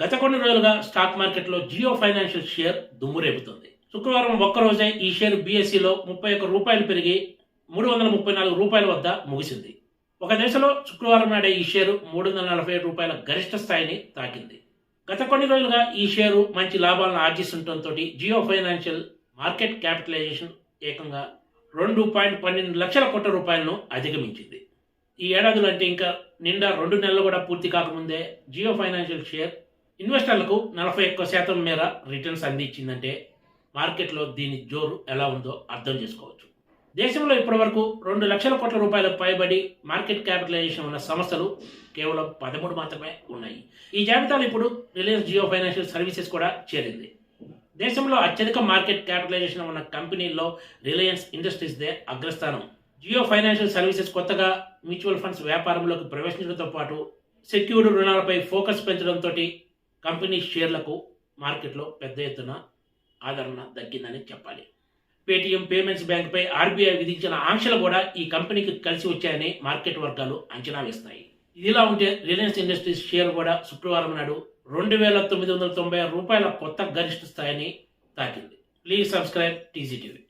గత కొన్ని రోజులుగా స్టాక్ మార్కెట్లో జియో ఫైనాన్షియల్ షేర్ దుమ్ము రేపుతుంది శుక్రవారం ఒక్కరోజే ఈ షేర్ బీఎస్సీలో ముప్పై ఒక్క రూపాయలు పెరిగి మూడు వందల ముప్పై నాలుగు రూపాయల వద్ద ముగిసింది. ఒక దశలో శుక్రవారం నాడే ఈ షేరు మూడు వందల నలభై ఏడు రూపాయల గరిష్ట స్థాయిని తాకింది. గత కొన్ని రోజులుగా ఈ షేరు మంచి లాభాలను ఆర్జిస్తుండటంతో జియో ఫైనాన్షియల్ మార్కెట్ క్యాపిటలైజేషన్ ఏకంగా రెండు పాయింట్ పన్నెండు లక్షల కోట్ల రూపాయలను అధిగమించింది. ఈ ఏడాదిలో అంటే ఇంకా నిండా రెండు నెలలు కూడా పూర్తి కాకముందే జియో ఫైనాన్షియల్ షేర్ ఇన్వెస్టర్లకు నలభై ఒక్క శాతం మేర రిటర్న్స్ అందించిందంటే మార్కెట్లో దీని జోరు ఎలా ఉందో అర్థం చేసుకోవచ్చు. దేశంలో ఇప్పటివరకు రెండు లక్షల కోట్ల రూపాయలకు పైబడి మార్కెట్ క్యాపిటలైజేషన్ ఉన్న సంస్థలు కేవలం పదమూడు మాత్రమే ఉన్నాయి. ఈ జాబితాలో ఇప్పుడు రిలయన్స్ జియో ఫైనాన్షియల్ సర్వీసెస్ కూడా చేరింది. దేశంలో అత్యధిక మార్కెట్ క్యాపిటలైజేషన్ ఉన్న కంపెనీల్లో రిలయన్స్ ఇండస్ట్రీస్దే అగ్రస్థానం. జియో ఫైనాన్షియల్ సర్వీసెస్ కొత్తగా మ్యూచువల్ ఫండ్స్ వ్యాపారంలోకి ప్రవేశించడంతో పాటు సెక్యూర్డ్ రుణాలపై ఫోకస్ పెంచడంతో కంపెనీ షేర్లకు మార్కెట్లో పెద్ద ఎత్తున ఆదరణ దక్కిందని చెప్పాలి. పేటీఎం పేమెంట్స్ బ్యాంక్పై ఆర్బీఐ విధించిన ఆంక్షలు కూడా ఈ కంపెనీకి కలిసి వచ్చాయని మార్కెట్ వర్గాలు అంచనా వేస్తాయి. ఇదిలా ఉంటే రిలయన్స్ ఇండస్ట్రీస్ షేర్ కూడా శుక్రవారం నాడు రెండు వేల తొమ్మిది వందల తొంభై రూపాయల కొత్త గరిష్ట స్థాయిని తాకింది. Please subscribe TGTV